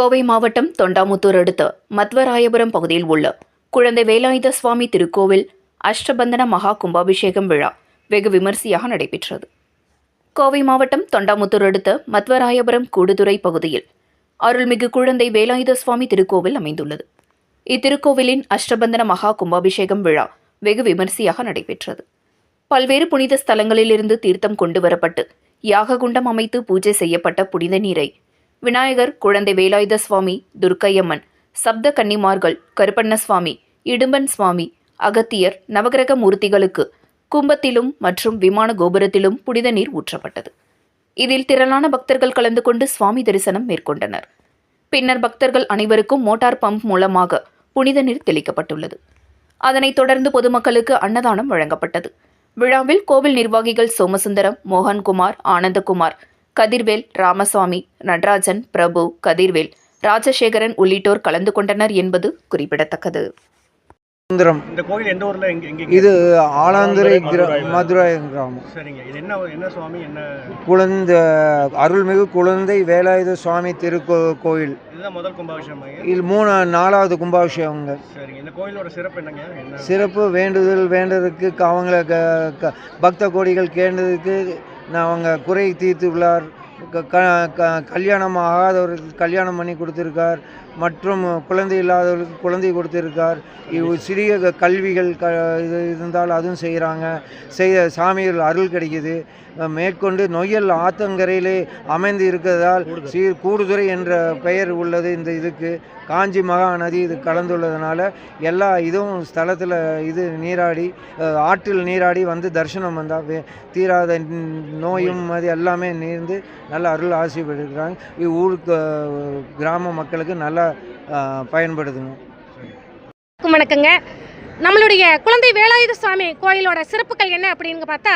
கோவை மாவட்டம் தொண்டாமுத்தூர் அடுத்த மத்வராயபுரம் பகுதியில் உள்ள குழந்தை வேலாயுத சுவாமி திருக்கோவில் அஷ்டபந்தன மகா கும்பாபிஷேகம் விழா வெகு விமரிசையாக நடைபெற்றது. கோவை மாவட்டம் தொண்டாமுத்தூர் அடுத்த மத்வராயபுரம் கூடுதுறை பகுதியில் அருள்மிகு குழந்தை வேலாயுத சுவாமி திருக்கோவில் அமைந்துள்ளது. இத்திருக்கோவிலின் அஷ்டபந்தன மகா கும்பாபிஷேகம் விழா வெகு விமரிசையாக நடைபெற்றது. பல்வேறு புனித ஸ்தலங்களிலிருந்து தீர்த்தம் கொண்டு வரப்பட்டு யாககுண்டம் அமைத்து பூஜை செய்யப்பட்ட புனித நீரை விநாயகர் குழந்தை வேலாயுத சுவாமி துர்க்கையம்மன் சப்த கன்னிமார்கள் கருப்பண்ண சுவாமி இடும்பன் சுவாமி அகத்தியர் நவகிரக மூர்த்திகளுக்கு கும்பத்திலும் மற்றும் விமான கோபுரத்திலும் புனித நீர் ஊற்றப்பட்டது. இதில் திரளான பக்தர்கள் கலந்து கொண்டு சுவாமி தரிசனம் மேற்கொண்டனர். பின்னர் பக்தர்கள் அனைவருக்கும் மோட்டார் பம்ப் மூலமாக புனித நீர் தெளிக்கப்பட்டுள்ளது. அதனைத் தொடர்ந்து பொதுமக்களுக்கு அன்னதானம் வழங்கப்பட்டது. விழாவில் கோவில் நிர்வாகிகள் சோமசுந்தரம் மோகன்குமார் ஆனந்தகுமார் கதிர்வேல் ராமசாமி நடராஜன் பிரபு கதிர்வேல் ராஜசேகரன் உள்ளிட்டோர் கலந்து கொண்டனர் என்பது குறிப்பிடத்தக்கது. சுந்தரம் இந்த கோயில் எந்த ஊர்ல எங்க எங்க இது மதுராயில. மதுரை கிராமம். சரிங்க. இது என்ன என்ன சுவாமி என்ன? குழந்தை அருள்மிகு குழந்தை வேலாயுத சுவாமி திருக்கோ கோயில். இதுதான் முதல் கும்பாபிஷேகம்? இது மூணு நாலாவது கும்பாபிஷேகங்க சரிங்க. இந்த கோயிலோட சிறப்பு என்னங்க? என்ன? சிறப்பு வேண்டுதல் வேண்டதுக்கு அவங்கள பக்த கோடிகள் கேண்டதுக்கு அவங்க குறை தீர்த்து உள்ளார் க- க- க- கல்யாணம் ஆகாதவர்களுக்கு கல்யாணம் பண்ணி கொடுத்துருக்கார். மற்றும் குழந்தை இல்லாதவர்களுக்கு குழந்தை கொடுத்துருக்கார். இவ் சிறிய க- கல்விகள் க இது இருந்தால் அதுவும் செய்கிறாங்க செய்ய சாமிகள் அருள் கிடைக்குது. மேற்கொண்டு நொய்யல் ஆத்தங்கரையிலே அமைந்து இருக்கிறதால் சீர் கூடுதுறை என்ற பெயர் உள்ளது இந்த இதுக்கு. காஞ்சி மகாநதி இது கலந்துள்ளதுனால எல்லா இதுவும் ஸ்தலத்தில் இது நீராடி ஆற்றில் நீராடி வந்து தரிசனம் வந்தால் தீராத நோயும் அது எல்லாமே நீர்ந்து நல்ல அருள் ஆசை பெறுகிறாங்க இவ்வூருக்கு கிராம மக்களுக்கு நல்ல நல்லா பயன்படுதுங்க. வணக்கங்க. நம்மளுடைய குழந்தை வேலாயுத சுவாமி கோயிலோட சிறப்புகள் என்ன அப்படின்னு பார்த்தா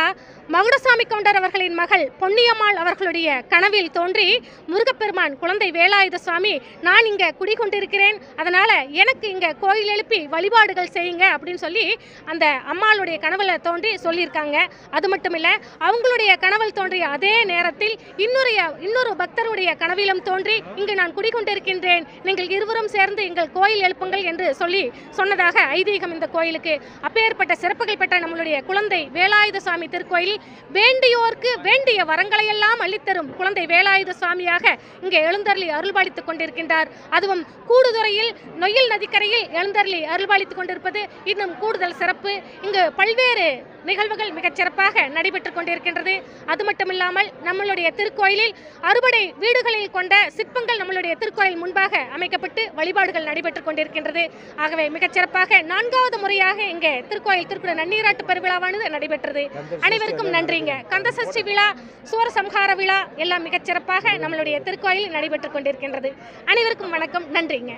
மகுடசாமி கவுண்டர் அவர்களின் மகள் பொன்னியம்மாள் அவர்களுடைய கனவில் தோன்றி முருகப்பெருமான் குழந்தை வேலாயுத சுவாமி நான் இங்கே குடிகொண்டிருக்கிறேன் அதனால் எனக்கு இங்கே கோயில் எழுப்பி வழிபாடுகள் செய்யுங்க அப்படின்னு சொல்லி அந்த அம்மாளுடைய கனவில் தோன்றி சொல்லியிருக்காங்க. அது மட்டும் இல்லை அவங்களுடைய கனவில் தோன்றிய அதே நேரத்தில் இன்னொரு இன்னொரு பக்தருடைய கனவிலும் தோன்றி இங்கு நான் குடிகொண்டிருக்கின்றேன் நீங்கள் இருவரும் சேர்ந்து எங்கள் கோயில் எழுப்புங்கள் என்று சொல்லி சொன்னதாக ஐதீகம் இந்த கோயிலுக்கு அப்பேற்பட்ட சிறப்புகள் பெற்ற நம்மளுடைய குழந்தை வேலாயுத சுவாமி திருக்கோயில் வேண்டியோர்க்கு வேண்டிய வரங்களையெல்லாம் அளித்தரும் குழந்தை வேலாயுத சுவாமியாக இங்கே எழுந்தருளி அருள்பாலித்துக் கொண்டிருக்கின்றார். அதுவும் கூடுதுறையில் நொயில் நதிக்கரையில் எழுந்தருளி அருள்பாலித்துக் கொண்டிருப்பது இன்னும் கூடுதல் சிறப்பு. இங்கு பல்வேறு நிகழ்வுகள் மிகச்சிறப்பாக நடைபெற்றுக் கொண்டிருக்கின்றது. அது மட்டுமில்லாமல் நம்மளுடைய திருக்கோயிலில் அறுபடை வீடுகளில் கொண்ட சிற்பங்கள் நம்மளுடைய திருக்கோயில் முன்பாக அமைக்கப்பட்டு வழிபாடுகள் நடைபெற்றுக் கொண்டிருக்கின்றது. ஆகவே மிகச்சிறப்பாக நான்காவது முறையாக இங்கே திருக்கோயில் திருக்குட நன்னீராட்டு பெருவிழாவானது நடைபெற்றது. அனைவருக்கும் நன்றிங்க. கந்தசஷ்டி விழா சூரசம்ஹார விழா எல்லாம் மிகச்சிறப்பாக நம்மளுடைய திருக்கோயில் நடைபெற்றுக் கொண்டிருக்கின்றது. அனைவருக்கும் வணக்கம். நன்றிங்க.